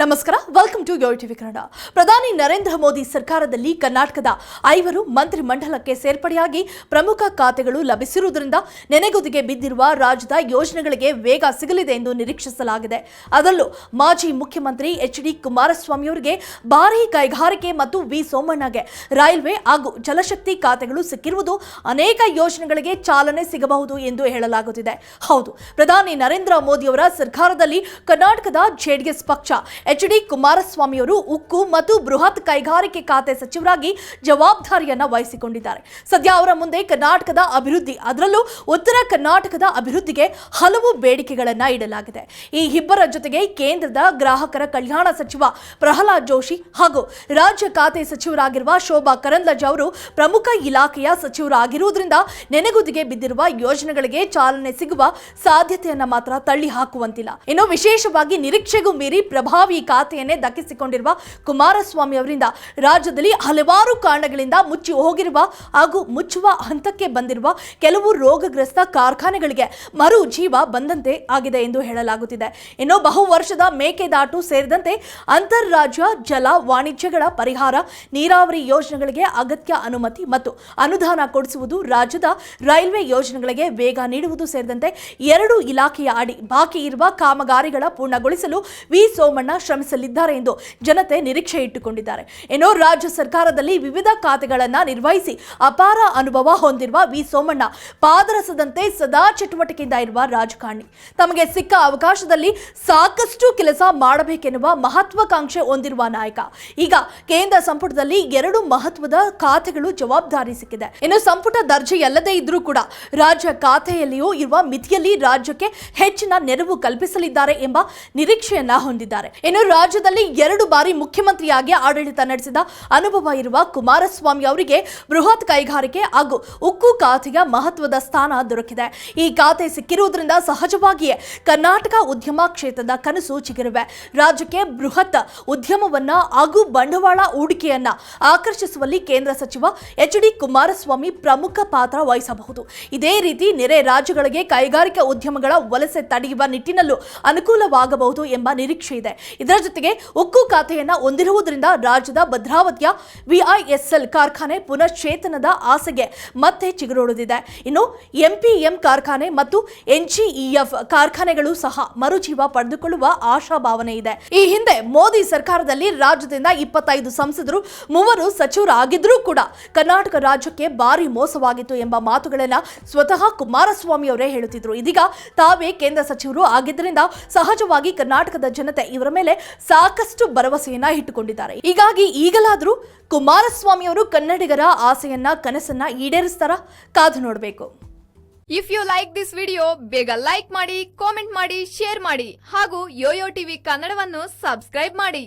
ನಮಸ್ಕಾರ welcome to your TV Kannada. ಪ್ರಧಾನಿ ನರೇಂದ್ರ ಮೋದಿ ಸರ್ಕಾರದಲ್ಲಿ ಕರ್ನಾಟಕದ ಐವರು ಮಂತ್ರಿ ಮಂಡಲಕ್ಕೆ ಸೇರ್ಪಡೆಯಾಗಿ ಪ್ರಮುಖ ಖಾತೆಗಳು ಲಭಿಸಿರುವುದರಿಂದ ನೆನೆಗುದಿಗೆ ಬಿದ್ದಿರುವ ರಾಜ್ಯದ ಯೋಜನೆಗಳಿಗೆ ವೇಗ ಸಿಗಲಿದೆ ಎಂದು ನಿರೀಕ್ಷಿಸಲಾಗಿದೆ. ಅದರಲ್ಲೂ ಮಾಜಿ ಮುಖ್ಯಮಂತ್ರಿ ಎಚ್ ಡಿ ಕುಮಾರಸ್ವಾಮಿಯವರಿಗೆ ಭಾರೀ ಕೈಗಾರಿಕೆ ಮತ್ತು ವಿ ಸೋಮಣ್ಣಗೆ ರೈಲ್ವೆ ಹಾಗೂ ಜಲಶಕ್ತಿ ಖಾತೆಗಳು ಸಿಕ್ಕಿರುವುದು ಅನೇಕ ಯೋಜನೆಗಳಿಗೆ ಚಾಲನೆ ಸಿಗಬಹುದು ಎಂದು ಹೇಳಲಾಗುತ್ತಿದೆ. ಹೌದು, ಪ್ರಧಾನಿ ನರೇಂದ್ರ ಮೋದಿಯವರ ಸರ್ಕಾರದಲ್ಲಿ ಕರ್ನಾಟಕದ ಜೆಡಿಎಸ್ ಪಕ್ಷ ಎಚ್ ಡಿ ಕುಮಾರಸ್ವಾಮಿಯವರು ಉಕ್ಕು ಮತ್ತು ಬೃಹತ್ ಕೈಗಾರಿಕೆ ಖಾತೆ ಸಚಿವರಾಗಿ ಜವಾಬ್ದಾರಿಯನ್ನ ವಹಿಸಿಕೊಂಡಿದ್ದಾರೆ. ಸದ್ಯ ಅವರ ಮುಂದೆ ಕರ್ನಾಟಕದ ಅಭಿವೃದ್ಧಿ, ಅದರಲ್ಲೂ ಉತ್ತರ ಕರ್ನಾಟಕದ ಅಭಿವೃದ್ಧಿಗೆ ಹಲವು ಬೇಡಿಕೆಗಳನ್ನ ಇಡಲಾಗಿದೆ. ಈ ಇಬ್ಬರ ಜೊತೆಗೆ ಕೇಂದ್ರದ ಗ್ರಾಹಕರ ಕಲ್ಯಾಣ ಸಚಿವ ಪ್ರಹ್ಲಾದ್ ಜೋಶಿ ಹಾಗೂ ರಾಜ್ಯ ಖಾತೆ ಸಚಿವರಾಗಿರುವ ಶೋಭಾ ಕರಂದ್ಲಾಜೆ ಅವರು ಪ್ರಮುಖ ಇಲಾಖೆಯ ಸಚಿವರಾಗಿರುವುದರಿಂದ ನೆನೆಗುದಿಗೆ ಬಿದ್ದಿರುವ ಯೋಜನೆಗಳಿಗೆ ಚಾಲನೆ ಸಿಗುವ ಸಾಧ್ಯತೆಯನ್ನ ಮಾತ್ರ ತಳ್ಳಿ ಹಾಕುವಂತಿಲ್ಲ ಇನ್ನು ವಿಶೇಷವಾಗಿ ನಿರೀಕ್ಷೆಗೂ ಮೀರಿ ಪ್ರಭಾವಿ ಖಾತೆಯನ್ನೇ ದಕ್ಕಿಸಿಕೊಂಡಿರುವ ಕುಮಾರಸ್ವಾಮಿ ಅವರಿಂದ ರಾಜ್ಯದಲ್ಲಿ ಹಲವಾರು ಕಾರಣಗಳಿಂದ ಮುಚ್ಚಿ ಹೋಗಿರುವ ಹಾಗೂ ಮುಚ್ಚುವ ಹಂತಕ್ಕೆ ಬಂದಿರುವ ಕೆಲವು ರೋಗಗ್ರಸ್ತ ಕಾರ್ಖಾನೆಗಳಿಗೆ ಮರು ಜೀವ ಬಂದಂತೆ ಆಗಿದೆ ಎಂದು ಹೇಳಲಾಗುತ್ತಿದೆ. ಇನ್ನು ಬಹು ವರ್ಷದ ಮೇಕೆದಾಟು ಸೇರಿದಂತೆ ಅಂತಾರಾಜ್ಯ ಜಲ ವಾಣಿಜ್ಯಗಳ ಪರಿಹಾರ, ನೀರಾವರಿ ಯೋಜನೆಗಳಿಗೆ ಅಗತ್ಯ ಅನುಮತಿ ಮತ್ತು ಅನುದಾನ ಕೊಡಿಸುವುದು ರಾಜ್ಯದ ರೈಲ್ವೆ ಯೋಜನೆಗಳಿಗೆ ವೇಗ ನೀಡುವುದು ಸೇರಿದಂತೆ ಎರಡು ಇಲಾಖೆಯ ಅಡಿ ಬಾಕಿ ಇರುವ ಕಾಮಗಾರಿಗಳ ಪೂರ್ಣಗೊಳಿಸಲು ವಿ ಸೋಮಣ್ಣ ಶ್ರಮಿಸಲಿದ್ದಾರೆ ಎಂದು ಜನತೆ ನಿರೀಕ್ಷೆ ಇಟ್ಟುಕೊಂಡಿದ್ದಾರೆ. ಇನ್ನು ರಾಜ್ಯ ಸರ್ಕಾರದಲ್ಲಿ ವಿವಿಧ ಖಾತೆಗಳನ್ನು ನಿರ್ವಹಿಸಿ ಅಪಾರ ಅನುಭವ ಹೊಂದಿರುವ ವಿ ಸೋಮಣ್ಣ ಪಾದರಸದಂತೆ ಸದಾ ಚಟುವಟಿಕೆಯಿಂದ ಇರುವ ರಾಜಕಾರಣಿ. ತಮಗೆ ಸಿಕ್ಕ ಅವಕಾಶದಲ್ಲಿ ಸಾಕಷ್ಟು ಕೆಲಸ ಮಾಡಬೇಕೆನ್ನುವ ಮಹತ್ವಾಕಾಂಕ್ಷೆ ಹೊಂದಿರುವ ನಾಯಕ. ಈಗ ಕೇಂದ್ರ ಸಂಪುಟದಲ್ಲಿ ಎರಡು ಮಹತ್ವದ ಖಾತೆಗಳು ಜವಾಬ್ದಾರಿ ಸಿಕ್ಕಿದೆ. ಇನ್ನು ಸಂಪುಟ ದರ್ಜೆಯಲ್ಲದೆ ಇದ್ರೂ ಕೂಡ ರಾಜ್ಯ ಖಾತೆಯಲ್ಲಿಯೂ ಇರುವ ಮಿತಿಯಲ್ಲಿ ರಾಜ್ಯಕ್ಕೆ ಹೆಚ್ಚಿನ ನೆರವು ಕಲ್ಪಿಸಲಿದ್ದಾರೆ ಎಂಬ ನಿರೀಕ್ಷೆಯನ್ನ ಹೊಂದಿದ್ದಾರೆ. ಇನ್ನು ರಾಜ್ಯದಲ್ಲಿ ಎರಡು ಬಾರಿ ಮುಖ್ಯಮಂತ್ರಿಯಾಗಿ ಆಡಳಿತ ನಡೆಸಿದ ಅನುಭವ ಇರುವ ಕುಮಾರಸ್ವಾಮಿ ಅವರಿಗೆ ಬೃಹತ್ ಕೈಗಾರಿಕೆ ಹಾಗೂ ಉಕ್ಕು ಖಾತೆಯ ಮಹತ್ವದ ಸ್ಥಾನ ದೊರಕಿದೆ. ಈ ಖಾತೆ ಸಿಕ್ಕಿರುವುದರಿಂದ ಸಹಜವಾಗಿಯೇ ಕರ್ನಾಟಕ ಉದ್ಯಮ ಕ್ಷೇತ್ರದ ಕನಸು ಚಿಗಿರುವೆ. ರಾಜ್ಯಕ್ಕೆ ಬೃಹತ್ ಉದ್ಯಮವನ್ನ ಹಾಗೂ ಬಂಡವಾಳ ಹೂಡಿಕೆಯನ್ನ ಆಕರ್ಷಿಸುವಲ್ಲಿ ಕೇಂದ್ರ ಸಚಿವ ಎಚ್ ಡಿ ಕುಮಾರಸ್ವಾಮಿ ಪ್ರಮುಖ ಪಾತ್ರ ವಹಿಸಬಹುದು. ಇದೇ ರೀತಿ ನೆರೆ ರಾಜ್ಯಗಳಿಗೆ ಕೈಗಾರಿಕಾ ಉದ್ಯಮಗಳ ವಲಸೆ ತಡೆಯುವ ನಿಟ್ಟಿನಲ್ಲೂ ಅನುಕೂಲವಾಗಬಹುದು ಎಂಬ ನಿರೀಕ್ಷೆ ಇದೆ. ಇದರ ಜೊತೆಗೆ ಉಕ್ಕು ಖಾತೆಯನ್ನ ಹೊಂದಿರುವುದರಿಂದ ರಾಜ್ಯದ ಭದ್ರಾವತಿಯ ವಿಐಎಸ್ಎಲ್ ಕಾರ್ಖಾನೆ ಪುನಶ್ಚೇತನದ ಆಸೆಗೆ ಮತ್ತೆ ಚಿಗುರೊಡೆದಿದೆ. ಇನ್ನು ಎಂಪಿಎಂ ಕಾರ್ಖಾನೆ ಮತ್ತು ಎನ್ಜಿಇಎಫ್ ಕಾರ್ಖಾನೆಗಳು ಸಹ ಮರುಜೀವ ಪಡೆದುಕೊಳ್ಳುವ ಆಶಾಭಾವನೆ ಇದೆ. ಈ ಹಿಂದೆ ಮೋದಿ ಸರ್ಕಾರದಲ್ಲಿ ರಾಜ್ಯದಿಂದ ಇಪ್ಪತ್ತೈದು ಸಂಸದರು, ಮೂವರು ಸಚಿವರಾಗಿದ್ರೂ ಕೂಡ ಕರ್ನಾಟಕ ರಾಜ್ಯಕ್ಕೆ ಭಾರಿ ಮೋಸವಾಗಿತ್ತು ಎಂಬ ಮಾತುಗಳನ್ನ ಸ್ವತಃ ಕುಮಾರಸ್ವಾಮಿ ಅವರೇ ಹೇಳುತ್ತಿದ್ರು. ಇದೀಗ ತಾವೇ ಕೇಂದ್ರ ಸಚಿವರು ಆಗಿದ್ದರಿಂದ ಸಹಜವಾಗಿ ಕರ್ನಾಟಕದ ಜನತೆ ಇವರ ಮೇಲೆ ಸಾಕಷ್ಟು ಭರವಸೆಯನ್ನ ಇಟ್ಟುಕೊಂಡಿದ್ದಾರೆ. ಹೀಗಾಗಿ ಈಗಲಾದರೂ ಕುಮಾರಸ್ವಾಮಿ ಅವರು ಕನ್ನಡಿಗರ ಆಸೆಯನ್ನ, ಕನಸನ್ನ ಈಡೇರಿಸ್ತಾರ? ಕಾದು ನೋಡಬೇಕು. If you like this video ಬೇಗ ಲೈಕ್ ಮಾಡಿ ಕಾಮೆಂಟ್ ಮಾಡಿ ಶೇರ್ ಮಾಡಿ ಹಾಗೂ ಯೋಯೋ ಟಿವಿ ಕನ್ನಡವನ್ನು ಸಬ್ಸ್ಕ್ರೈಬ್ ಮಾಡಿ.